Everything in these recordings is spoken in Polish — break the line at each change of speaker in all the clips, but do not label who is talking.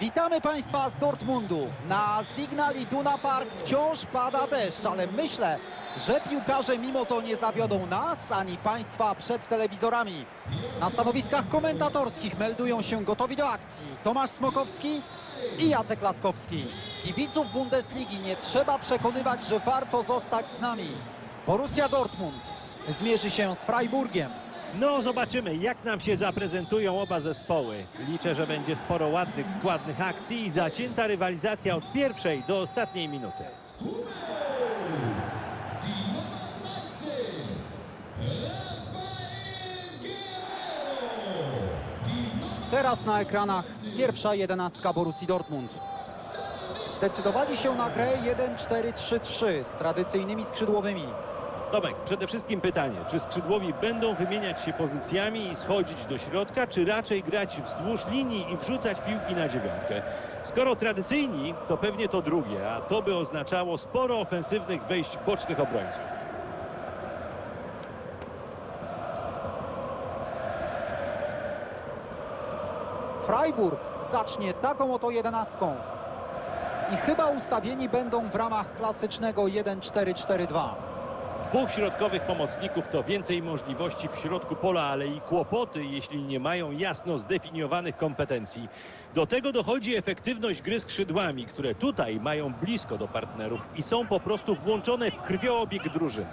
Witamy Państwa z Dortmundu. Na Signal Iduna Park wciąż pada deszcz, ale myślę, że piłkarze mimo to nie zawiodą nas ani Państwa przed telewizorami. Na stanowiskach komentatorskich meldują się gotowi do akcji Tomasz Smokowski i Jacek Laskowski. Kibiców Bundesligi nie trzeba przekonywać, że warto zostać z nami. Borussia Dortmund zmierzy się z Freiburgiem.
No, zobaczymy, jak nam się zaprezentują oba zespoły. Liczę, że będzie sporo ładnych, składnych akcji i zacięta rywalizacja od pierwszej do ostatniej minuty.
Teraz na ekranach pierwsza jedenastka Borussii Dortmund. Zdecydowali się na grę 1-4-3-3 z tradycyjnymi skrzydłowymi.
Tomek, przede wszystkim pytanie, czy skrzydłowi będą wymieniać się pozycjami i schodzić do środka, czy raczej grać wzdłuż linii i wrzucać piłki na dziewiątkę? Skoro tradycyjni, to pewnie to drugie, a to by oznaczało sporo ofensywnych wejść bocznych obrońców.
Freiburg zacznie taką oto jedenastką. I chyba ustawieni będą w ramach klasycznego 1-4-4-2.
Dwóch środkowych pomocników to więcej możliwości w środku pola, ale i kłopoty, jeśli nie mają jasno zdefiniowanych kompetencji. Do tego dochodzi efektywność gry skrzydłami, które tutaj mają blisko do partnerów i są po prostu włączone w krwiobieg drużyny.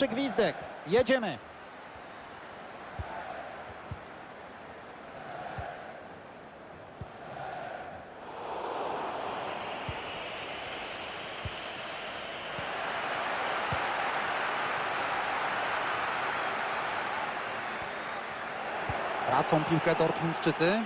Pierwszy gwizdek. Jedziemy. Tracą piłkę Dortmundczycy.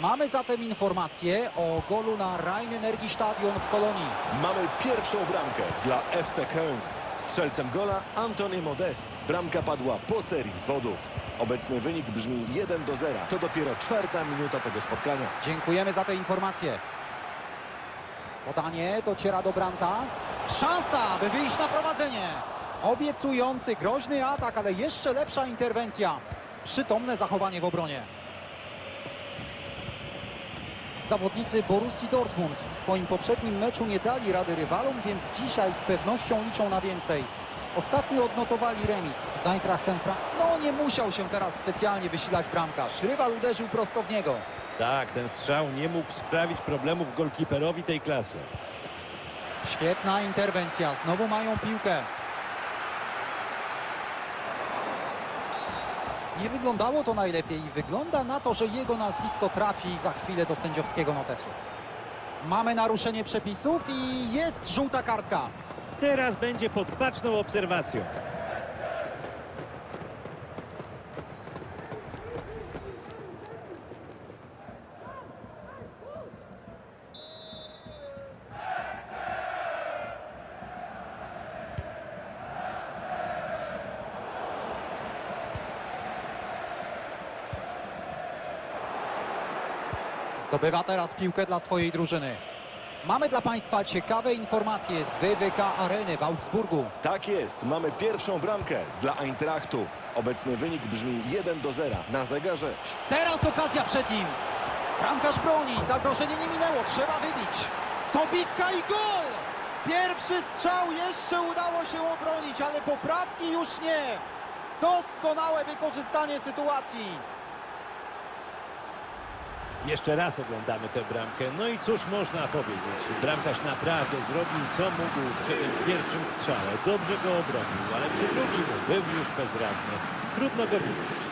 Mamy zatem informację o golu na Rhein-Energiestadion w Kolonii.
Mamy pierwszą bramkę dla FC Köln. Strzelcem gola Antony Modest. Bramka padła po serii zwodów. Obecny wynik brzmi 1 do 0. To dopiero czwarta minuta tego spotkania.
Dziękujemy za tę informację. Podanie dociera do Branta. Szansa, by wyjść na prowadzenie. Obiecujący, groźny atak, ale jeszcze lepsza interwencja. Przytomne zachowanie w obronie. Zawodnicy Borussii Dortmund w swoim poprzednim meczu nie dali rady rywalom, więc dzisiaj z pewnością liczą na więcej. Ostatnio odnotowali remis z Eintrachtem Fra... No nie musiał się teraz specjalnie wysilać bramkarz. Rywal uderzył prosto w niego.
Tak, ten strzał nie mógł sprawić problemów golkiperowi tej klasy.
Świetna interwencja. Znowu mają piłkę. Nie wyglądało to najlepiej i wygląda na to, że jego nazwisko trafi za chwilę do sędziowskiego notesu. Mamy naruszenie przepisów i jest żółta kartka.
Teraz będzie pod baczną obserwacją.
Zdobywa teraz piłkę dla swojej drużyny. Mamy dla Państwa ciekawe informacje z WWK Areny w Augsburgu.
Tak jest, mamy pierwszą bramkę dla Eintrachtu. Obecny wynik brzmi 1 do 0. Na zegarze
Teraz okazja przed nim. Bramkarz broni, zagrożenie nie minęło, trzeba wybić. To bitka i gol! Pierwszy strzał jeszcze udało się obronić, ale poprawki już nie. Doskonałe wykorzystanie sytuacji.
Jeszcze raz oglądamy tę bramkę. No i cóż można powiedzieć? Bramkarz naprawdę zrobił co mógł przy tym pierwszym strzale. Dobrze go obronił, ale przy drugim był już bezradny. Trudno go widzieć.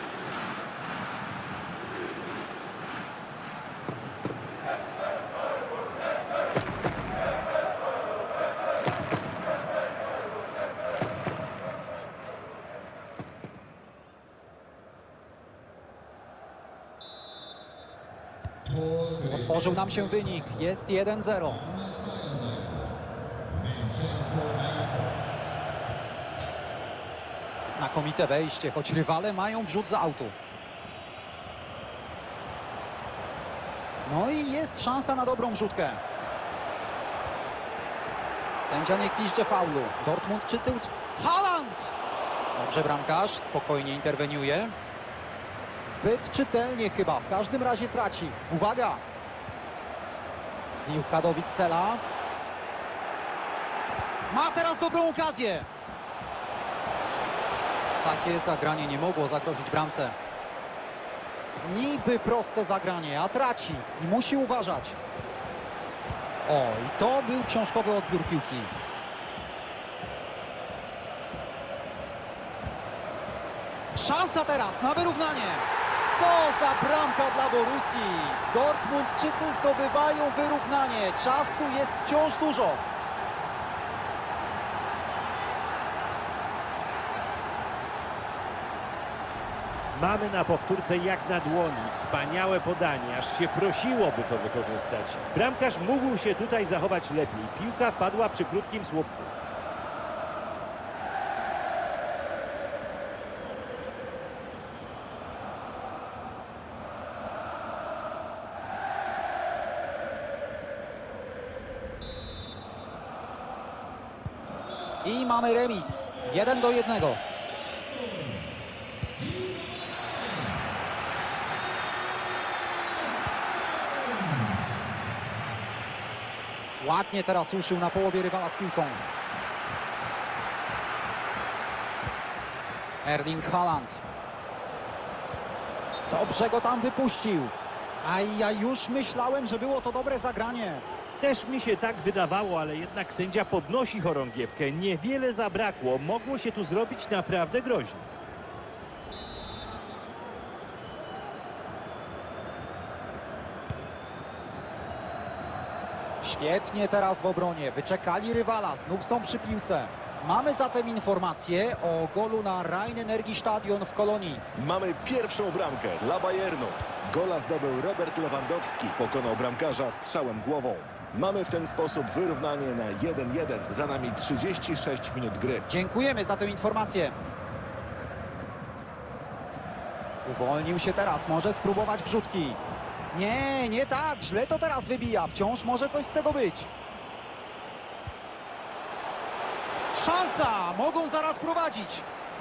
Otworzył nam się wynik, jest 1-0. Znakomite wejście, choć rywale mają wrzut z autu. No i jest szansa na dobrą rzutkę. Sędzia nie gwizdże faulu. Dortmundczycy ucz... Haaland! Dobrze bramkarz, spokojnie interweniuje. Zbyt czytelnie chyba, w każdym razie traci. Uwaga! Piłka do. Ma teraz dobrą okazję. Takie zagranie nie mogło zagrozić bramce. Niby proste zagranie, a traci i musi uważać. O, i to był książkowy odbiór piłki. Szansa teraz na wyrównanie. Co za bramka dla Borussii. Dortmundczycy zdobywają wyrównanie. Czasu jest wciąż dużo.
Mamy na powtórce jak na dłoni. Wspaniałe podanie, aż się prosiłoby to wykorzystać. Bramkarz mógł się tutaj zachować lepiej. Piłka wpadła przy krótkim słupku.
I mamy remis. Jeden do jednego. Ładnie teraz ruszył na połowie rywala z piłką. Erling Haaland. Dobrze go tam wypuścił. A ja już myślałem, że było to dobre zagranie.
Też mi się tak wydawało, ale jednak sędzia podnosi chorągiewkę. Niewiele zabrakło. Mogło się tu zrobić naprawdę groźnie.
Świetnie teraz w obronie. Wyczekali rywala. Znów są przy piłce. Mamy zatem informację o golu na Rhein Energie Stadion w Kolonii.
Mamy pierwszą bramkę dla Bayernu. Gola zdobył Robert Lewandowski. Pokonał bramkarza strzałem głową. Mamy w ten sposób wyrównanie na 1-1. Za nami 36 minut gry.
Dziękujemy za tę informację. Uwolnił się teraz. Może spróbować wrzutki. Nie, nie tak. Źle to teraz wybija. Wciąż może coś z tego być. Szansa! Mogą zaraz prowadzić.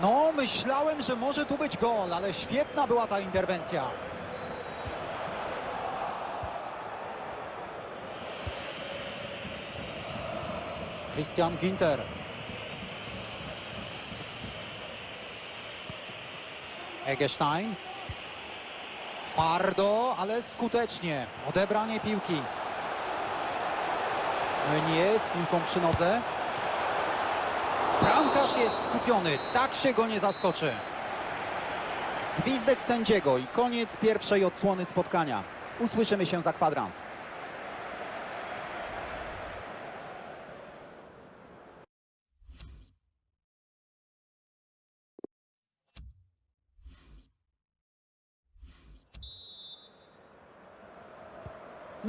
No, myślałem, że może tu być gol, ale świetna była ta interwencja. Christian Ginter. Egestein. Twardo, ale skutecznie. Odebranie piłki. Nie z piłką przy nodze. Bramkarz jest skupiony. Tak się go nie zaskoczy. Gwizdek sędziego i koniec pierwszej odsłony spotkania. Usłyszymy się za kwadrans.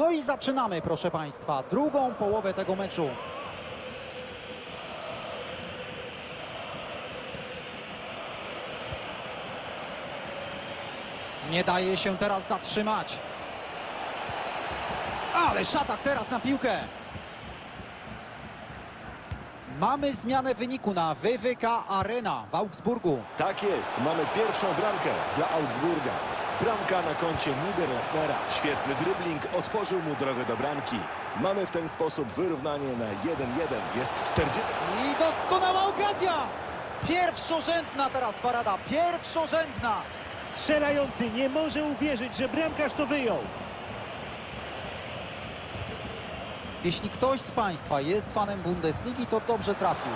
No i zaczynamy, proszę Państwa, drugą połowę tego meczu. Nie daje się teraz zatrzymać. Ale szatak teraz na piłkę. Mamy zmianę wyniku na WWK Arena w Augsburgu.
Tak jest, mamy pierwszą bramkę dla Augsburga. Bramka na koncie Niederlechnera. Świetny dribbling otworzył mu drogę do bramki. Mamy w ten sposób wyrównanie na 1-1. Jest 40...
I doskonała okazja! Pierwszorzędna teraz parada, pierwszorzędna!
Strzelający nie może uwierzyć, że bramkarz to wyjął.
Jeśli ktoś z Państwa jest fanem Bundesligi, to dobrze trafił.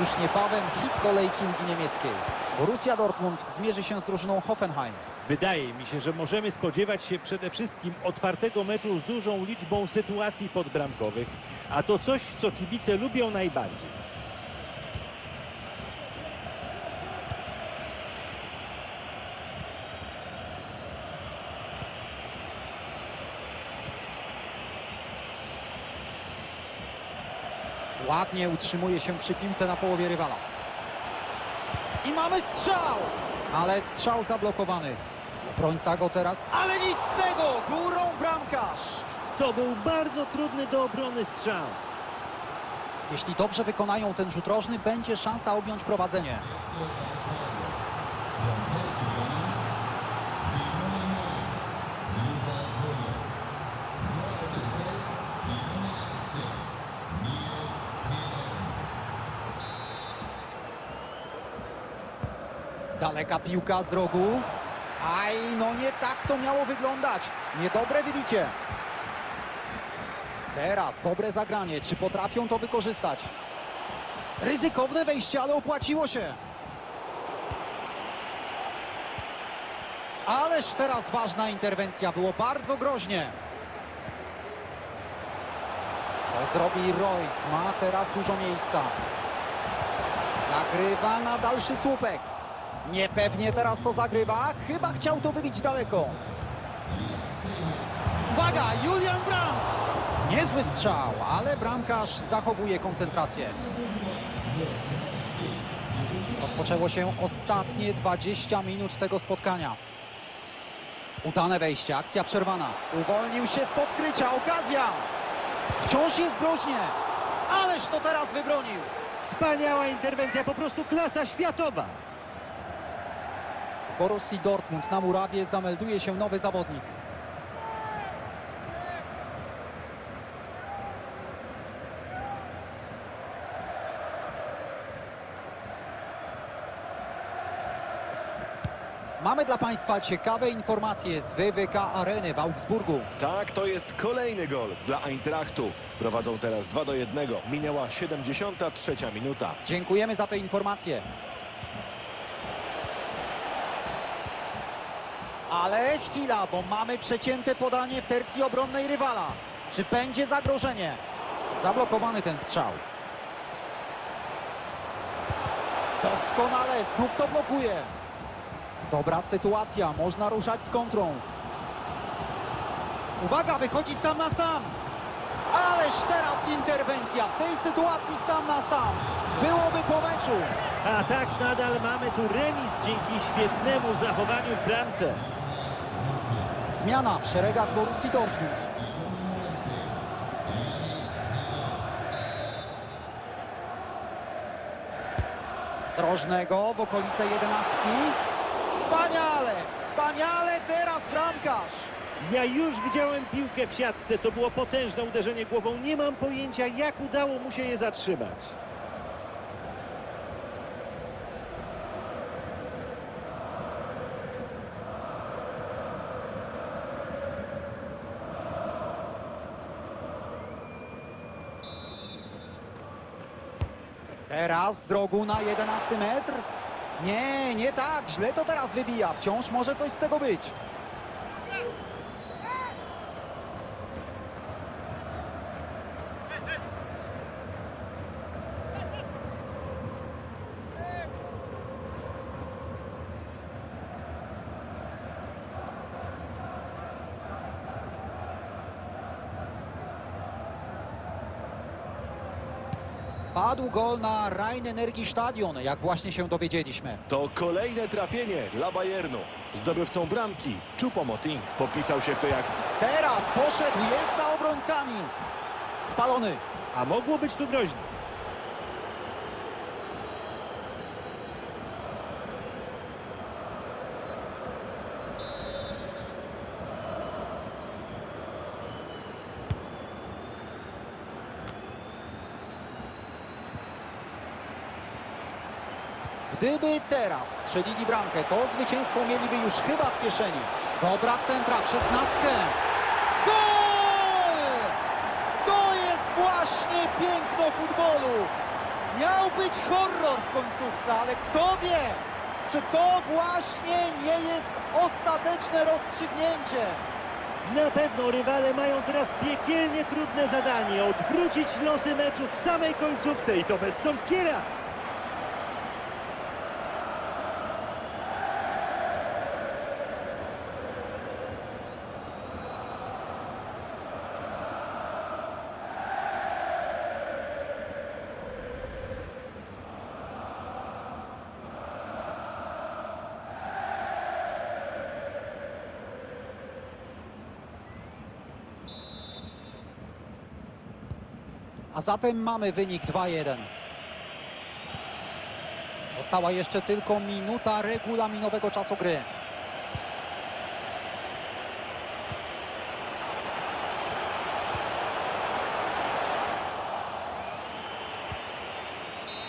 Już niebawem hit kolejki Ligi Niemieckiej. Borussia Dortmund zmierzy się z drużyną Hoffenheim.
Wydaje mi się, że możemy spodziewać się przede wszystkim otwartego meczu z dużą liczbą sytuacji podbramkowych, a to coś, co kibice lubią najbardziej.
Ładnie utrzymuje się przy piłce na połowie rywala. I mamy strzał! Ale strzał zablokowany. Obrońca go teraz, ale nic z tego! Górą bramkarz!
To był bardzo trudny do obrony strzał.
Jeśli dobrze wykonają ten rzut rożny, będzie szansa objąć prowadzenie. Daleka piłka z rogu. Aj, no nie tak to miało wyglądać. Niedobre wybicie. Teraz dobre zagranie. Czy potrafią to wykorzystać? Ryzykowne wejście, ale opłaciło się. Ależ teraz ważna interwencja. Było bardzo groźnie. Co zrobi Royce? Ma teraz dużo miejsca. Zagrywa na dalszy słupek. Niepewnie teraz to zagrywa. Chyba chciał to wybić daleko. Uwaga, Julian Brandt! Niezły strzał, ale bramkarz zachowuje koncentrację. Rozpoczęło się ostatnie 20 minut tego spotkania. Udane wejście, akcja przerwana. Uwolnił się z podkrycia, okazja! Wciąż jest groźnie, ależ to teraz wybronił.
Wspaniała interwencja, po prostu klasa światowa.
W Borussii Dortmund na murawie zamelduje się nowy zawodnik. Mamy dla Państwa ciekawe informacje z WWK Areny w Augsburgu.
Tak, to jest kolejny gol dla Eintrachtu. Prowadzą teraz 2 do 1. Minęła 73 minuta.
Dziękujemy za te informacje. Ale chwila, bo mamy przecięte podanie w tercji obronnej rywala. Czy będzie zagrożenie? Zablokowany ten strzał. Doskonale, znów to blokuje. Dobra sytuacja, można ruszać z kontrą. Uwaga, wychodzi sam na sam. Ależ teraz interwencja w tej sytuacji sam na sam. Byłoby po meczu.
A tak nadal mamy tu remis dzięki świetnemu zachowaniu w bramce.
Zmiana w szeregach Borussii Dortmund. Z w okolice jedenastki. Wspaniale, wspaniale teraz bramkarz.
Ja już widziałem piłkę w siatce, to było potężne uderzenie głową. Nie mam pojęcia, jak udało mu się je zatrzymać.
Teraz z rogu na 11 metr. Nie, nie tak, źle to teraz wybija. Wciąż może coś z tego być. Padł gol na Rhein Energii Stadion, jak właśnie się dowiedzieliśmy.
To kolejne trafienie dla Bayernu. Zdobywcą bramki Choupo-Moting popisał się w tej akcji.
Teraz poszedł, jest za obrońcami. Spalony.
A mogło być tu groźnie.
Gdyby teraz strzelili bramkę, to zwycięstwo mieliby już chyba w kieszeni. Dobra centra w szesnastkę. Gol! To jest właśnie piękno futbolu. Miał być horror w końcówce, ale kto wie, czy to właśnie nie jest ostateczne rozstrzygnięcie.
Na pewno rywale mają teraz piekielnie trudne zadanie. Odwrócić losy meczu w samej końcówce i to bez Solskiera.
A zatem mamy wynik 2-1. Została jeszcze tylko minuta regulaminowego czasu gry.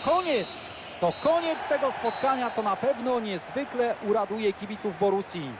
Koniec! To koniec tego spotkania, co na pewno niezwykle uraduje kibiców Borussii.